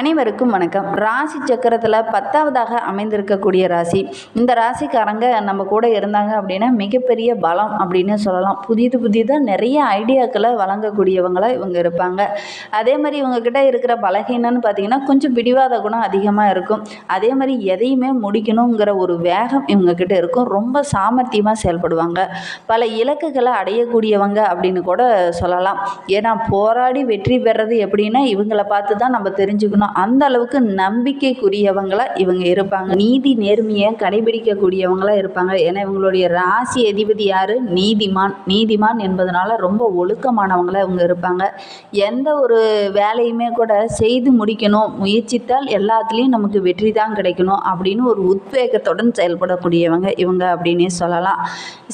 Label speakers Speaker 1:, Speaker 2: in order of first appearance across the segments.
Speaker 1: அனைவருக்கும் வணக்கம். ராசி சக்கரத்தில் பத்தாவதாக அமைந்திருக்கக்கூடிய ராசி. இந்த ராசிக்காரங்க நம்ம கூட இருந்தாங்க அப்படின்னா மிகப்பெரிய பலம் அப்படின்னு சொல்லலாம். புதிது புதிதாக நிறைய ஐடியாக்களை வழங்கக்கூடியவங்களாக இவங்க இருப்பாங்க. அதே மாதிரி இவங்கக்கிட்ட இருக்கிற பலகீனம்னு பார்த்தீங்கன்னா கொஞ்சம் பிடிவாத குணம் அதிகமாக இருக்கும். அதே மாதிரி எதையுமே முடிக்கணுங்கிற ஒரு வேகம் இவங்கக்கிட்ட இருக்கும். ரொம்ப சாமர்த்தியமாக செயல்படுவாங்க. பல இலக்குகளை அடையக்கூடியவங்க அப்படின்னு கூட சொல்லலாம். ஏன்னா போராடி வெற்றி பெறது எப்படின்னா இவங்களை பார்த்து தான் நம்ம தெரிஞ்சுக்கணும். அந்த அளவுக்கு நம்பிக்கைக்குரியவங்களா இவங்க இருப்பாங்க. நீதி நேர்மையை கடைபிடிக்கக்கூடியவங்களா இருப்பாங்க. ஏன்னா இவங்களுடைய ராசி அதிபதி யார்? நீதிமான். நீதிமான் என்பதனால ரொம்ப ஒழுக்கமானவங்களா இவங்க இருப்பாங்க. எந்த ஒரு வேலையுமே கூட செய்து முடிக்கணும். முயற்சித்தால் எல்லாத்துலேயும் நமக்கு வெற்றி தான் கிடைக்கணும் அப்படின்னு ஒரு உத்வேகத்துடன் செயல்படக்கூடியவங்க இவங்க அப்படின்னே சொல்லலாம்.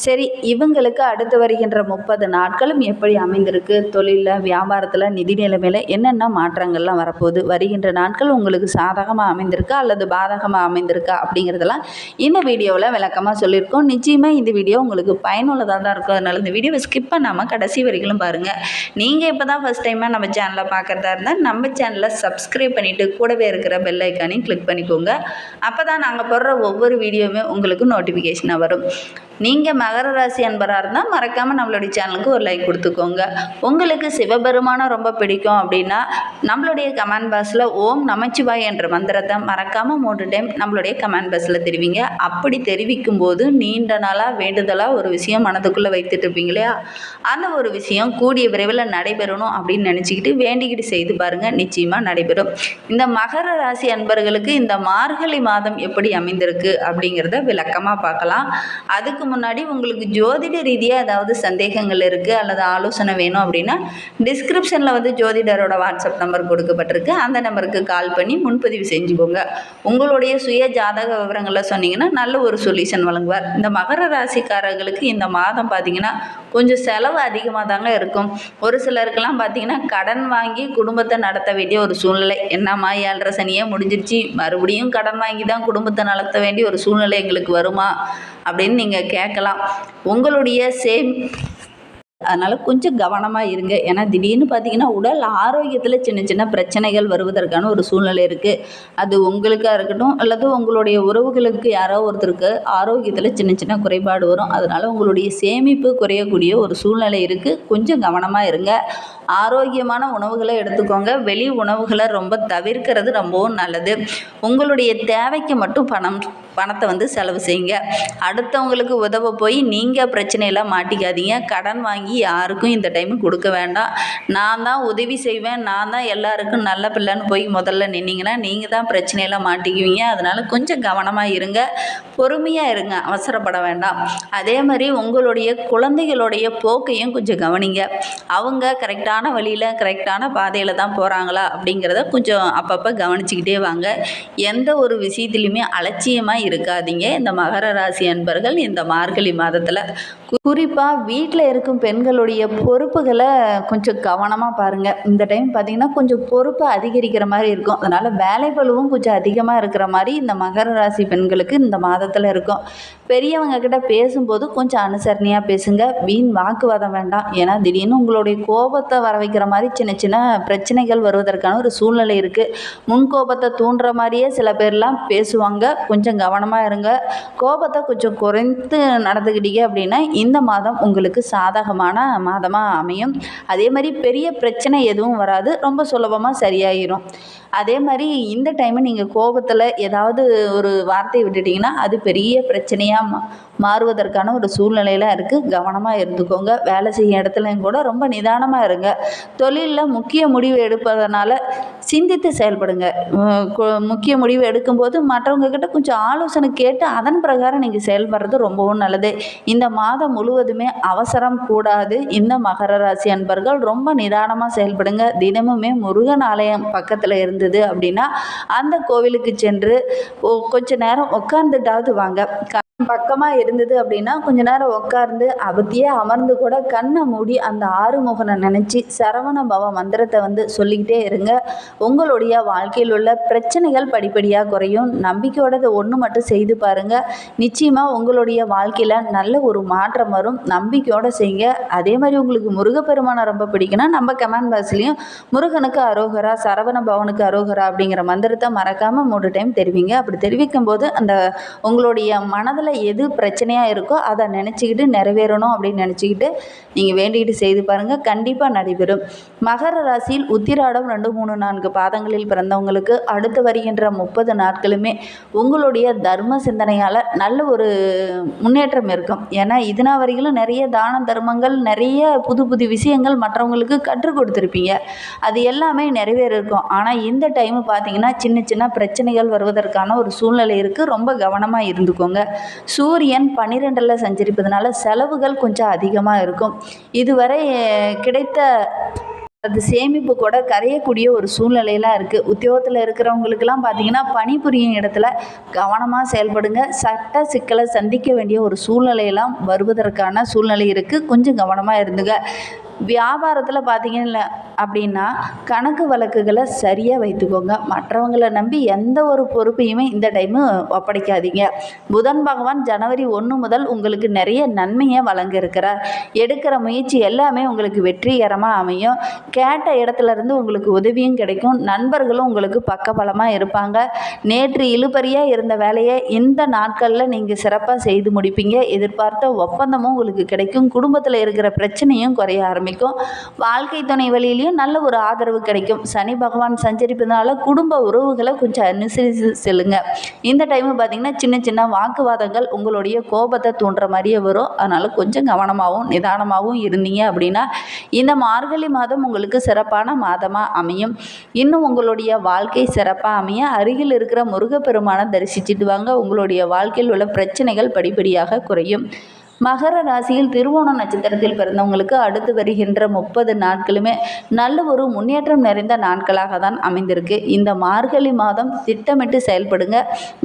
Speaker 1: சரி இவங்களுக்கு அடுத்து வருகின்ற முப்பது நாட்களும் எப்படி அமைந்திருக்கு? தொழிலில் வியாபாரத்தில் நிதி நிலைமையில் என்னென்ன மாற்றங்கள்லாம் வரப்போகுது? வருகின்ற நாட்கள் உங்களுக்கு சாதகமாக அமைந்திருக்கா அல்லது பாதகமாக அமைந்திருக்கா அப்படிங்கிறதெல்லாம் இந்த வீடியோவில் விளக்கமாக சொல்லியிருக்கோம். நிச்சயமாக இந்த வீடியோ உங்களுக்கு பயனுள்ளதாக தான் இருக்கும். அதனால் இந்த வீடியோவை ஸ்கிப் பண்ணாமல் கடைசி வரைக்கும் பாருங்கள் நீங்கள் இப்போ தான் ஃபஸ்ட் டைமாக நம்ம சேனலை பார்க்குறதா இருந்தால் நம்ம சேனலை சப்ஸ்கிரைப் பண்ணிவிட்டு கூடவே இருக்கிற பெல் ஐக்கானையும் கிளிக் பண்ணிக்கோங்க. அப்போ தான் நாங்கள் போடுற ஒவ்வொரு வீடியோவுமே உங்களுக்கு நோட்டிஃபிகேஷனாக வரும். நீங்கள் மகர ராசி அன்பராக இருந்தால் மறக்காமல் நம்மளுடைய சேனலுக்கு ஒரு லைக் கொடுத்துக்கோங்க. உங்களுக்கு சிவபெருமானை ரொம்ப பிடிக்கும் அப்படின்னா நம்மளுடைய கமெண்ட் பாக்ஸில் ஓம் நமச்சிவாய் என்ற மந்திரத்தை மறக்காமல் மூன்று டைம் நம்மளுடைய கமெண்ட் பாக்ஸில் தெரிவிங்க. அப்படி தெரிவிக்கும் போது நீண்ட நாளாக வேண்டுதலாக ஒரு விஷயம் மனதுக்குள்ளே வைத்துட்டு இருப்பீங்க இல்லையா? அந்த ஒரு விஷயம் கூடிய விரைவில் நடைபெறணும் அப்படின்னு நினச்சிக்கிட்டு வேண்டிக்கிட்டு செய்து பாருங்கள் நிச்சயமாக நடைபெறும். இந்த மகர ராசி அன்பர்களுக்கு இந்த மார்கழி மாதம் எப்படி அமைந்திருக்கு அப்படிங்கிறத விளக்கமாக பார்க்கலாம். அதுக்கு முன்னாடி உங்களுக்கு ஜோதிட ரீதியாக ஏதாவது சந்தேகங்கள் இருக்குது அல்லது ஆலோசனை வேணும் அப்படின்னா டிஸ்கிரிப்ஷனில் வந்து ஜோதிடரோட வாட்ஸ்அப் நம்பர் கொடுக்கப்பட்டிருக்கு. அந்த நம்பர் நம்பருக்கு கால் பண்ணி முன்பதிவு செஞ்சுக்கோங்க. உங்களுடைய சுய ஜாதக விவரங்களை சொன்னீங்கன்னா நல்ல ஒரு சொல்யூஷன் வழங்குவார். இந்த மகர ராசிக்காரர்களுக்கு இந்த மாதம் பார்த்தீங்கன்னா கொஞ்சம் செலவு அதிகமாக தாங்க இருக்கும். ஒரு சிலருக்கெல்லாம் பார்த்தீங்கன்னா கடன் வாங்கி குடும்பத்தை நடத்த வேண்டிய ஒரு சூழ்நிலை. என்னம்மா ஏழரை சனியே முடிஞ்சிருச்சு. மறுபடியும் கடன் வாங்கி தான் குடும்பத்தை நடத்த வேண்டிய ஒரு சூழ்நிலை எங்களுக்கு வருமா அப்படின்னு நீங்கள் கேட்கலாம். உங்களுடைய சேம் அதனால் கொஞ்சம் கவனமாக இருங்க. ஏன்னா திடீர்னு பார்த்தீங்கன்னா உடல் ஆரோக்கியத்தில் சின்ன சின்ன பிரச்சனைகள் வருவதற்கான ஒரு சூழ்நிலை இருக்குது அது உங்களுக்காக இருக்கட்டும் அல்லது உங்களுடைய உறவுகளுக்கு யாரோ ஒருத்தருக்கு ஆரோக்கியத்தில் சின்ன சின்ன குறைபாடு வரும். அதனால் உங்களுடைய சேமிப்பு குறையக்கூடிய ஒரு சூழ்நிலை இருக்குது கொஞ்சம் கவனமாக இருங்க. ஆரோக்கியமான உணவுகளை எடுத்துக்கோங்க. வெளி உணவுகளை ரொம்ப தவிர்க்கிறது ரொம்பவும் நல்லது. உங்களுடைய தேவைக்கு மட்டும் பணம் பணத்தை வந்து செலவு செய்யுங்க. அடுத்தவங்களுக்கு உதவ போய் நீங்கள் பிரச்சனையெல்லாம் மாட்டிக்காதீங்க. கடன் வாங்கி யாருக்கும் இந்த டைம் கொடுக்க வேண்டாம். நான் தான் உதவி செய்வேன். நான் தான் எல்லாருக்கும் நல்ல பிள்ளைன்னு போய் முதல்ல நின்னீங்கன்னா நீங்கள் தான் பிரச்சனையெல்லாம் மாட்டிக்குவீங்க. அதனால் கொஞ்சம் கவனமாக இருங்க. பொறுமையாக இருங்க. அவசரப்பட வேண்டாம். அதே மாதிரி உங்களுடைய குழந்தைகளுடைய போக்கையும் கொஞ்சம் கவனிங்க. அவங்க கரெக்டான வழியில் கரெக்டான பாதையில் தான் போகிறாங்களா அப்படிங்கிறத கொஞ்சம் அப்பப்போ கவனிச்சுக்கிட்டே வாங்க. எந்த ஒரு விஷயத்துலையுமே அலட்சியமாக இருக்காதீங்க. இந்த மகர ராசி அன்பர்கள் இந்த மார்கழி மாதத்தில். குறிப்பாக வீட்டில் இருக்கும் பெண் பெண்களுடைய பொறுப்புகளை கொஞ்சம் கவனமாக பாருங்கள் இந்த டைம் பார்த்திங்கன்னா கொஞ்சம் பொறுப்பு அதிகரிக்கிற மாதிரி இருக்கும். அதனால் வேலைப்பளுவும் கொஞ்சம் அதிகமாக இருக்கிற மாதிரி இந்த மகர ராசி பெண்களுக்கு இந்த மாதத்தில் இருக்கும். பெரியவங்க கிட்ட பேசும்போது கொஞ்சம் அனுசரணையாக பேசுங்க. வீண் வாக்குவாதம் வேண்டாம். ஏன்னா திடீர்னு உங்களுடைய கோபத்தை வர வைக்கிற மாதிரி சின்ன சின்ன பிரச்சனைகள் வருவதற்கான ஒரு சூழ்நிலை இருக்குது முன் கோபத்தை தூண்டுற மாதிரியே சில பேர்லாம் பேசுவாங்க. கொஞ்சம் கவனமாக இருங்க. கோபத்தை கொஞ்சம் குறைத்து நடந்துக்கிட்டீங்க அப்படின்னா இந்த மாதம் உங்களுக்கு சாதகமான மாதமாக அமையும். அதே மாதிரி பெரிய பிரச்சனை எதுவும் வராது. ரொம்ப சுலபமாக சரியாயிரும். அதே மாதிரி இந்த டைமு நீங்கள் கோபத்தில் ஏதாவது ஒரு வார்த்தையை விட்டுட்டிங்கன்னா அது பெரிய பிரச்சனையாக மா மாறுவதற்கான ஒரு சூழ்நிலையெல்லாம் இருக்குது கவனமாக இருந்துக்கோங்க. வேலை செய்யும் இடத்துலையும் கூட ரொம்ப நிதானமாக இருங்க. தொழிலில் முக்கிய முடிவு எடுப்பதனால சிந்தித்து செயல்படுங்க. முக்கிய முடிவு எடுக்கும்போது மற்றவங்கக்கிட்ட கொஞ்சம் ஆலோசனை கேட்டு அதன் பிரகாரம் நீங்கள் செயல்படுறது ரொம்பவும் நல்லது. இந்த மாதம் முழுவதுமே அவசரம் கூடாது. இந்த மகர ராசி அன்பர்கள் ரொம்ப நிதானமாக செயல்படுங்க. தினமுமே முருகன் ஆலயம் பக்கத்தில் இருந்தது அப்படின்னா அந்த கோவிலுக்கு சென்று கொஞ்ச நேரம் உட்காந்துட்டாவது வாங்க. பக்கமாக இருந்தது அப்படின்னா கொஞ்ச நேரம் உட்கார்ந்து அவத்தியே அமர்ந்து கூட கண்ணை மூடி அந்த ஆறுமுகனை நினச்சி சரவண பவ மந்திரத்தை வந்து சொல்லிக்கிட்டே இருங்க. உங்களுடைய வாழ்க்கையில் உள்ள பிரச்சனைகள் படிப்படியாக குறையும். நம்பிக்கையோட ஒன்று மட்டும் செய்து பாருங்கள் நிச்சயமாக உங்களுடைய வாழ்க்கையில் நல்ல ஒரு மாற்றம் வரும். நம்பிக்கையோடு செய்யுங்க. அதே மாதிரி உங்களுக்கு முருகப்பெருமானை ரொம்ப பிடிக்குன்னா நம்ம கமெண்ட் பாக்ஸ்லேயும் முருகனுக்கு அரோகரா சரவண பவனுக்கு அரோகரா அப்படிங்கிற மந்திரத்தை மறக்காமல் மூணு டைம் தெரிவிங்க. அப்படி தெரிவிக்கும் போது அந்த உங்களுடைய மனதில் எது பிரச்சனையாக இருக்கோ அதை நினச்சிக்கிட்டு நிறைவேறணும் அப்படின்னு நினச்சிக்கிட்டு நீங்கள் வேண்டிக்கிட்டு செய்து பாருங்கள் கண்டிப்பாக நடைபெறும். மகர ராசியில் உத்திராடம் ரெண்டு மூணு நான்கு பாதங்களில் பிறந்தவங்களுக்கு அடுத்து வருகின்ற முப்பது நாட்களுமே உங்களுடைய தர்ம சிந்தனையால் நல்ல ஒரு முன்னேற்றம் இருக்கும். ஏன்னா இதுனா வரையிலும் நிறைய தான தர்மங்கள் நிறைய புது புது விஷயங்கள் மற்றவங்களுக்கு கற்றுக் கொடுத்துருப்பீங்க. அது எல்லாமே நிறைவேறிருக்கும். ஆனால் இந்த டைமு பார்த்தீங்கன்னா சின்ன சின்ன பிரச்சனைகள் வருவதற்கான ஒரு சூழ்நிலை இருக்குது ரொம்ப கவனமாக இருந்துக்கோங்க. சூரியன் பன்னிரெண்டில் சஞ்சரிப்பதனால செலவுகள் கொஞ்சம் அதிகமாக இருக்கும். இதுவரை கிடைத்த அது சேமிப்பு கூட கரையக்கூடிய ஒரு சூழ்நிலையெல்லாம் இருக்குது உத்தியோகத்தில் இருக்கிறவங்களுக்கெல்லாம் பார்த்தீங்கன்னா பணிபுரியும் இடத்துல கவனமாக செயல்படுங்க. சட்ட சிக்கலை சந்திக்க வேண்டிய ஒரு சூழ்நிலையெல்லாம் வருவதற்கான சூழ்நிலை இருக்குது கொஞ்சம் கவனமாக இருந்துங்க. வியாபாரத்தில் பார்த்தீங்கன்னா அப்படின்னா கணக்கு வழக்குகளை சரியாக வைத்துக்கோங்க. மற்றவங்களை நம்பி எந்த ஒரு பொறுப்பையுமே இந்த டைமு ஒப்படைக்காதீங்க. புதன் பகவான் ஜனவரி ஒன்று முதல் உங்களுக்கு நிறைய நன்மையை வழங்க இருக்கிறார் எடுக்கிற முயற்சி எல்லாமே உங்களுக்கு வெற்றிகரமாக அமையும். கேட்ட இடத்துல இருந்து உங்களுக்கு உதவியும் கிடைக்கும். நண்பர்களும் உங்களுக்கு பக்கபலமாக இருப்பாங்க. நேற்று இழுபறியாக இருந்த வேலையை இந்த நாட்களில் நீங்கள் சிறப்பாக செய்து முடிப்பீங்க. எதிர்பார்த்த ஒப்பந்தமும் உங்களுக்கு கிடைக்கும். குடும்பத்தில் இருக்கிற பிரச்சனையும் குறைய ஆரம்பிக்கும். வாழ்க்கை துணை வழியிலையும் நல்ல ஒரு ஆதரவு கிடைக்கும். சனி பகவான் சஞ்சரிப்பதனால குடும்ப உறவுகளை கொஞ்சம் அனுசரித்து செல்லுங்க. இந்த டைமு பார்த்தீங்கன்னா சின்ன சின்ன வாக்குவாதங்கள் உங்களுடைய கோபத்தை தூண்டுற மாதிரியே வரும். அதனால் கொஞ்சம் கவனமாகவும் நிதானமாகவும் இருந்தீங்க அப்படின்னா இந்த மார்கழி மாதம் உங்களுக்கு சிறப்பான மாதமாக அமையும். இன்னும் உங்களுடைய வாழ்க்கை சிறப்பாக அமைய அருகில் இருக்கிற முருகப்பெருமானை தரிசிச்சுட்டு வாங்க. உங்களுடைய வாழ்க்கையில் உள்ள பிரச்சனைகள் படிப்படியாக குறையும். மகர ராசியில் திருவோண நட்சத்திரத்தில் பிறந்தவங்களுக்கு அடுத்து வருகின்ற முப்பது நாட்களுமே நல்ல ஒரு முன்னேற்றம் நிறைந்த நாட்களாக தான் அமைந்திருக்கு. இந்த மார்கழி மாதம் திட்டமிட்டு செயல்படுங்க.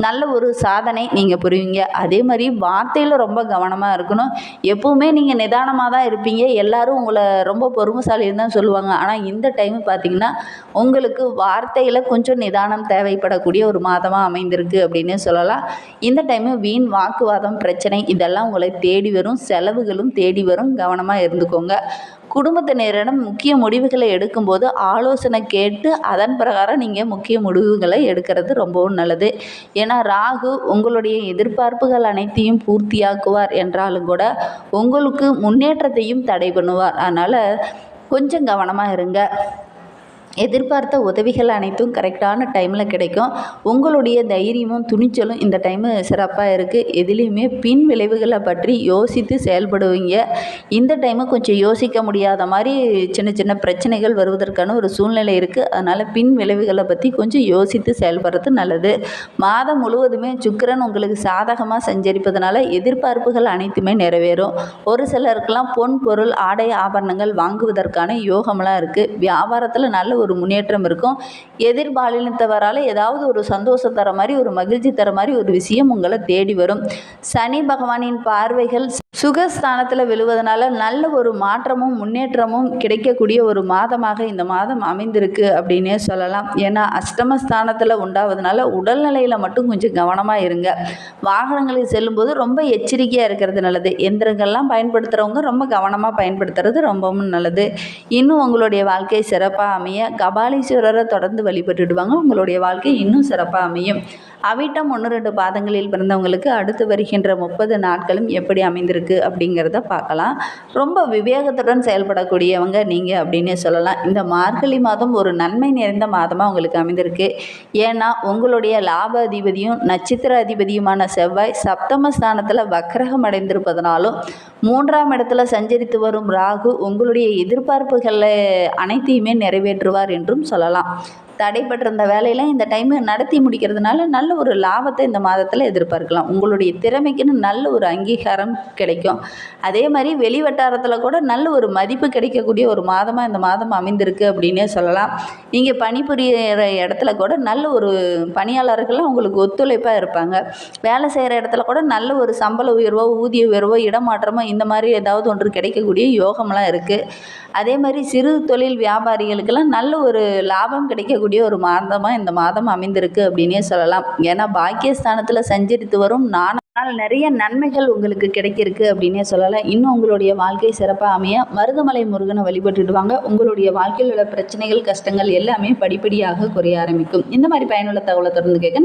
Speaker 1: நல்ல ஒரு சாதனை நீங்கள் புரிவீங்க. அதே மாதிரி வார்த்தையில் ரொம்ப கவனமாக இருக்கணும். எப்பவுமே நீங்கள் நிதானமாக தான் இருப்பீங்க. எல்லாரும் உங்களை ரொம்ப பொறுமைசாலின்னு தான் சொல்லுவாங்க. ஆனால் இந்த டைம் பார்த்தீங்கன்னா உங்களுக்கு வார்த்தையில் கொஞ்சம் நிதானம் தேவைப்படக்கூடிய ஒரு மாதமாக அமைந்திருக்கு அப்படின்னு சொல்லலாம். இந்த டைமு வீண் வாக்குவாதம் பிரச்சனை இதெல்லாம் உங்களை தேடி தேடி வரும் செலவுகளும் தேடி வரும். கவனமாக இருந்துக்கோங்க. குடும்பத்தினரிடம் முக்கிய முடிவுகளை எடுக்கும்போது ஆலோசனை கேட்டு அதன் பிரகாரம் நீங்கள் முக்கிய முடிவுகளை எடுக்கிறது ரொம்பவும் நல்லது. ஏன்னா ராகு உங்களுடைய எதிர்பார்ப்புகள் அனைத்தையும் பூர்த்தியாக்குவார் என்றாலும் கூட உங்களுக்கு முன்னேற்றத்தையும் தடை பண்ணுவார். அதனால் கொஞ்சம் கவனமாக இருங்க. எதிர்பார்த்த உதவிகள் அனைத்தும் கரெக்டான டைமில் கிடைக்கும். உங்களுடைய தைரியமும் துணிச்சலும் இந்த டைமு சிறப்பாக இருக்குது எதுலேயுமே பின் விளைவுகளை பற்றி யோசித்து செயல்படுவீங்க. இந்த டைமு கொஞ்சம் யோசிக்க முடியாத மாதிரி சின்ன சின்ன பிரச்சனைகள் வருவதற்கான ஒரு சூழ்நிலை இருக்குது அதனால் பின் விளைவுகளை பற்றி கொஞ்சம் யோசித்து செயல்படுறது நல்லது. மாதம் முழுவதுமே சுக்கரன் உங்களுக்கு சாதகமாக சஞ்சரிப்பதனால எதிர்பார்ப்புகள் அனைத்துமே நிறைவேறும். ஒரு சிலருக்கெல்லாம் பொன் பொருள் ஆடை ஆபரணங்கள் வாங்குவதற்கான யோகம்லாம் இருக்குது வியாபாரத்தில் நல்ல ஒரு முன்னேற்றம் இருக்கும். எதிர்பாலினத்தவரால் ஏதாவது ஒரு சந்தோஷம் தர மாதிரி ஒரு மகிழ்ச்சி தர மாதிரி ஒரு விஷயம் உங்களை தேடி வரும். சனி பகவானின் பார்வைகள் சுகஸ்தானத்தில் விழுவதனால நல்ல ஒரு மாற்றமும் முன்னேற்றமும் கிடைக்கக்கூடிய ஒரு மாதமாக இந்த மாதம் அமைந்திருக்கு அப்படின்னே சொல்லலாம். ஏன்னா அஷ்டமஸ்தானத்தில் உண்டாவதுனால உடல்நிலையில் மட்டும் கொஞ்சம் கவனமாக இருங்க. வாகனங்களில் செல்லும்போது ரொம்ப எச்சரிக்கையாக இருக்கிறது நல்லது. எந்திரங்கள்லாம் பயன்படுத்துகிறவங்க ரொம்ப கவனமாக பயன்படுத்துறது ரொம்பவும் நல்லது. இன்னும் உங்களுடைய வாழ்க்கை சிறப்பாக அமைய கபாலீஸ்வரரை தொடர்ந்து வழிபட்டுடுவாங்க. உங்களுடைய வாழ்க்கை இன்னும் சிறப்பாக அமையும். அவிட்டம் ஒன்று ரெண்டு பாதங்களில் பிறந்தவங்களுக்கு அடுத்து வருகின்ற முப்பது நாட்களும் எப்படி அமைந்திருக்கு அப்படிங்கிறத பார்க்கலாம். ரொம்ப விவேகத்துடன் செயல்படக்கூடியவங்க நீங்கள் அப்படின்னே சொல்லலாம். இந்த மார்கழி மாதம் ஒரு நன்மை நிறைந்த மாதமாக உங்களுக்கு அமைந்திருக்கு. ஏன்னா உங்களுடைய லாப அதிபதியும் நட்சத்திர அதிபதியுமான செவ்வாய் சப்தம ஸ்தானத்தில் வக்கரகம் அடைந்திருப்பதனாலும் மூன்றாம் இடத்துல சஞ்சரித்து வரும் ராகு உங்களுடைய எதிர்பார்ப்புகளை அனைத்தையுமே நிறைவேற்றுவார் என்றும் சொல்லலாம். தடைப்பட்டிருந்த வேலையெல்லாம் இந்த டைமு நடத்தி முடிக்கிறதுனால நல்ல ஒரு லாபத்தை இந்த மாதத்தில் எதிர்பார்க்கலாம். உங்களுடைய திறமைக்குன்னு நல்ல ஒரு அங்கீகாரம் கிடைக்கும். அதே மாதிரி வெளி வட்டாரத்தில் கூட நல்ல ஒரு மதிப்பு கிடைக்கக்கூடிய ஒரு மாதமாக இந்த மாதம் அமைந்திருக்கு அப்படின்னே சொல்லலாம். நீங்கள் பணிபுரியிற இடத்துல கூட நல்ல ஒரு பணியாளர்கள்லாம் உங்களுக்கு ஒத்துழைப்பாக இருப்பாங்க. வேலை செய்கிற இடத்துல கூட நல்ல ஒரு சம்பள உயர்வோ ஊதிய உயர்வோ இடமாற்றமோ இந்த மாதிரி ஏதாவது ஒன்று கிடைக்கக்கூடிய யோகம்லாம் இருக்குது அதே மாதிரி சிறு தொழில் வியாபாரிகளுக்கெல்லாம் நல்ல ஒரு லாபம் கிடைக்கக்கூடிய ஒரு மாதமாக இந்த மாதம் அமைந்திருக்கு அப்படின்னே சொல்லலாம். ஏன்னா பாக்கியஸ்தானத்தில் சஞ்சரித்து வரும் நானால் நிறைய நன்மைகள் உங்களுக்கு கிடைக்கிருக்கு அப்படின்னே சொல்லலாம் இன்னும் உங்களுடைய வாழ்க்கை சிறப்பாக அமைய மருதமலை முருகனை வழிபட்டுடுவாங்க. உங்களுடைய வாழ்க்கையில் உள்ள பிரச்சனைகள் கஷ்டங்கள் எல்லாமே படிப்படியாக குறைய ஆரம்பிக்கும். இந்த மாதிரி பயனுள்ள தகவலை தொடர்ந்து கேட்க